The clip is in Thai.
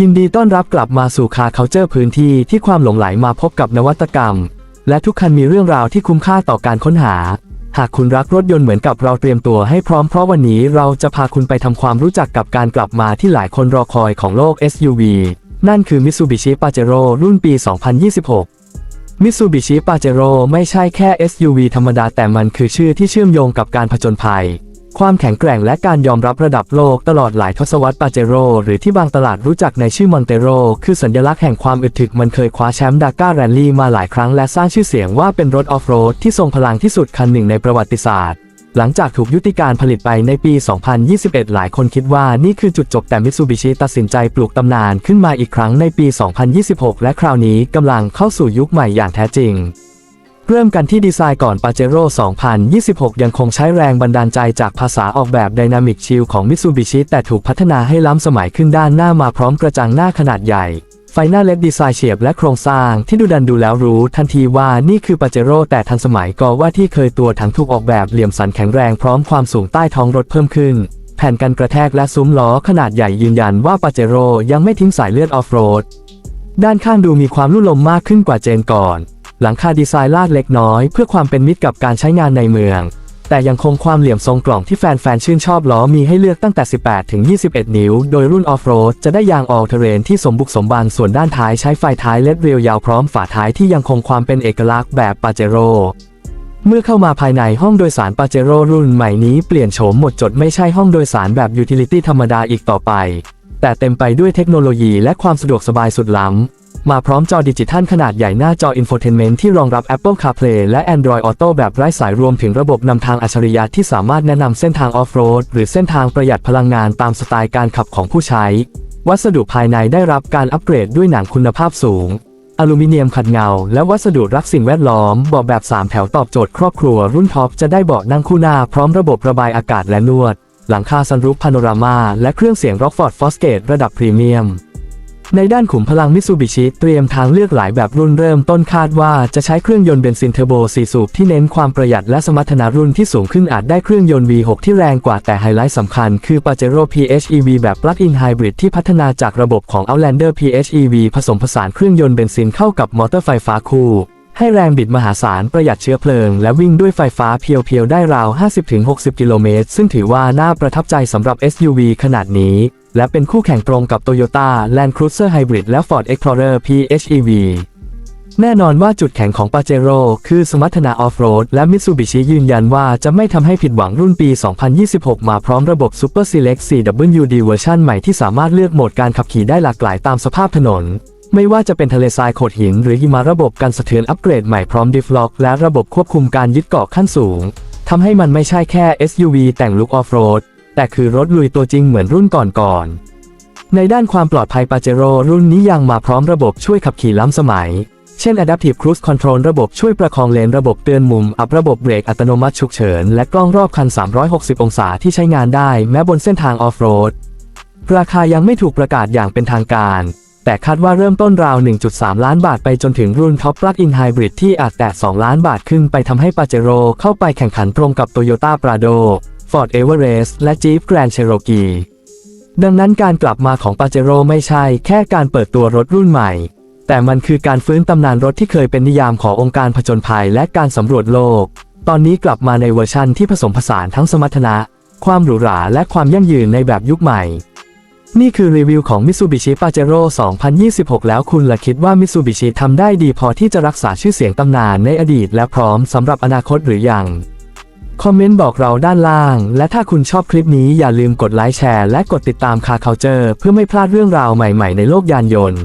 ยินดีต้อนรับกลับมาสู่คาเคาเจอร์พื้นที่ที่ความหลงไหลมาพบกับนวัตกรรม และทุกคันมีเรื่องราวที่คุ้มค่าต่อการค้นหา หากคุณรักรถยนต์เหมือนกับเราเตรียมตัวให้พร้อมเพราะวันนี้เราจะพาคุณไปทำความรู้จักกับการกลับมาที่หลายคนรอคอยของโลก SUV นั่นคือ Mitsubishi Pajero รุ่นปี 2026 Mitsubishi Pajero ไม่ใช่แค่ SUV ธรรมดาแต่มันคือชื่อที่เชื่อมโยงกับการผจญภัย ความแข็งแกร่งและการยอมรับระดับโลกตลอดหลายทศวรรษปาเจโรหรือที่บางตลาดรู้จักในชื่อมอนเตโรคือสัญลักษณ์แห่งความอึดถึกมันเคยคว้าแชมป์ดาก้าแรลลี่มาหลายครั้งและสร้างชื่อเสียงว่าเป็นรถออฟโรดที่ทรงพลังที่สุดคันหนึ่งในประวัติศาสตร์ หลังจากถูกยุติการผลิตไปในปี 2021 หลายคนคิดว่านี่คือจุดจบแต่มิตซูบิชิตัดสินใจปลูกตำนานขึ้นมาอีกครั้งในปี 2026 และคราวนี้กำลังเข้าสู่ยุคใหม่อย่างแท้จริง เริ่มกันที่ดีไซน์ก่อน Pajero 2026 ยังคงใช้แรงบันดาลใจจากภาษาออกแบบ Dynamic Shield ของ Mitsubishi แต่ถูกพัฒนาให้ล้ำสมัยขึ้นด้านหน้ามาพร้อมกระจังหน้าขนาดใหญ่ ไฟหน้าเล็กดีไซน์เฉียบและโครงสร้างที่ดูดันดูแล้วรู้ทันทีว่านี่คือ Pajero แต่ทันสมัยก็ว่าที่เคยตัวถังถูกออกแบบเหลี่ยมสันแข็งแรงพร้อมความสูงใต้ท้องรถเพิ่มขึ้น แผ่นกันกระแทกและซุ้มล้อขนาดใหญ่ยืนยันว่า Pajero ยังไม่ทิ้งสายเลือดออฟโรดด้านข้างดูมีความลุ่มลมมากขึ้นกว่าเจนก่อน หลังคาดีไซน์ลาดเล็กน้อยเพื่อความเป็นมิตรกับการใช้งานในเมือง แต่ยังคงความเหลี่ยมทรงกล่องที่แฟนๆ ชื่นชอบล้อมีให้เลือกตั้งแต่ 18 ถึง 21 นิ้ว โดยรุ่นออฟโรดจะได้ยางออลเทเรนที่สมบุกสมบันส่วนด้านท้ายใช้ไฟท้ายเล็ดเรียวยาวพร้อมฝาท้ายที่ยังคงความเป็นเอกลักษณ์แบบปาเจโรเมื่อเข้ามาภายในห้องโดยสารปาเจโร่รุ่นใหม่นี้เปลี่ยนโฉมหมดจดไม่ใช่ห้องโดยสารแบบยูทิลิตี้ธรรมดาอีกต่อไป แต่เต็มไปด้วยเทคโนโลยีและความสะดวกสบายสุดล้ำ มาพร้อมจอดิจิทัลขนาดใหญ่หน้าจออินโฟเทนเมนต์ที่รองรับ Apple CarPlay และ Android Auto แบบไร้สายรวมถึงระบบนำทางอัจฉริยะที่สามารถแนะนำเส้นทางออฟโรดหรือเส้นทางประหยัดพลังงานตามสไตล์การขับของผู้ใช้ วัสดุภายในได้รับการอัปเกรดด้วยหนังคุณภาพสูง อลูมิเนียมขัดเงา และวัสดุรักสิ่งแวดล้อมเบาะแบบ 3 แถวตอบโจทย์ครอบครัว รุ่นท็อปจะได้เบาะนั่งคู่หน้าพร้อมระบบระบายอากาศและนวด หลังคาซันรูฟพาโนรามาและเครื่องเสียง Rockford Fosgate ระดับพรีเมียม ในด้านขุมพลังมิตซูบิชิเตรียมทางเลือกหลายแบบรุ่นเริ่มต้นคาดว่าจะใช้เครื่องยนต์เบนซินเทอร์โบ4สูบที่เน้นความประหยัดและสมรรถนะรุ่นที่สูงขึ้นอาจได้เครื่องยนต์ V6 ที่แรงกว่าแต่ไฮไลท์สำคัญคือ Pajero PHEV แบบ Plug-in Hybrid ที่พัฒนาจากระบบของ Outlander PHEV ผสมผสานเครื่องยนต์เบนซินเข้ากับมอเตอร์ไฟฟ้าคู่ ให้แรงบิดมหาศาลประหยัดเชื้อเพลิง และวิ่งด้วยไฟฟ้าเพียวๆ ได้ราว 50-60 กิโลเมตร ซึ่งถือว่าน่าประทับใจสำหรับ SUV ขนาดนี้ และเป็นคู่แข่งตรงกับ Toyota Land Cruiser Hybrid และ Ford Explorer PHEV แน่นอนว่าจุดแข็งของ Pajero คือสมรรถนะออฟโรดและ Mitsubishi ยืนยันว่าจะไม่ทำให้ผิดหวังรุ่นปี 2026 มาพร้อมระบบ Super Select 4WD เวอร์ชันใหม่ที่สามารถเลือกโหมดการขับขี่ได้หลากหลายตามสภาพถนน ไม่ว่าจะเป็นทะเลทรายโขดหินหรือหิมะระบบการสะเทือนอัปเกรดใหม่พร้อมดิฟล็อก และระบบควบคุมการยึดเกาะขั้นสูงทำให้มันไม่ใช่แค่ SUV แต่งลุคออฟโรดแต่คือรถลุยตัวจริงเหมือนรุ่นก่อนๆในด้านความปลอดภัยปาเจโร่รุ่นนี้ยังมาพร้อมระบบช่วยขับขี่ล้ำสมัย เช่น Adaptive Cruise Control ระบบช่วยประคองเลนระบบเตือนมุม อัพระบบเบรกอัตโนมัติฉุกเฉิน และกล้องรอบคัน 360 องศาที่ใช้งานได้แม้บนเส้นทางออฟโรดราคายังไม่ถูกประกาศอย่างเป็นทางการ แต่คาดว่าเริ่มต้นราว 1.3 ล้านบาทไปจนถึงรุ่นท็อปปลั๊กอินไฮบริดที่อาจแตะ 2 ล้านบาทขึ้นไปทำให้ปาเจโร่เข้าไปแข่งขันตรงกับ Toyota Prado Ford Everest และ Jeep Grand Cherokee ดังนั้นการกลับมาของปาเจโร่ไม่ใช่แค่การเปิดตัวรถรุ่นใหม่ แต่มันคือการฟื้นตำนานรถที่เคยเป็นนิยามขององค์การผจญภัยและการสำรวจโลก ตอนนี้กลับมาในเวอร์ชั่นที่ผสมผสานทั้งสมรรถนะ ความหรูหราและความยั่งยืนในแบบยุคใหม่ นี่คือรีวิวของ Mitsubishi Pajero 2026 แล้วคุณละคิดว่า Mitsubishi ทำได้ดีพอที่จะรักษาชื่อเสียงตำนานในอดีตและพร้อมสำหรับอนาคตหรือยัง คอมเมนต์บอกเราด้านล่าง และถ้าคุณชอบคลิปนี้อย่าลืมกดไลค์แชร์และกดติดตามคาเคาเจอร์เพื่อไม่พลาดเรื่องราวใหม่ๆในโลกยานยนต์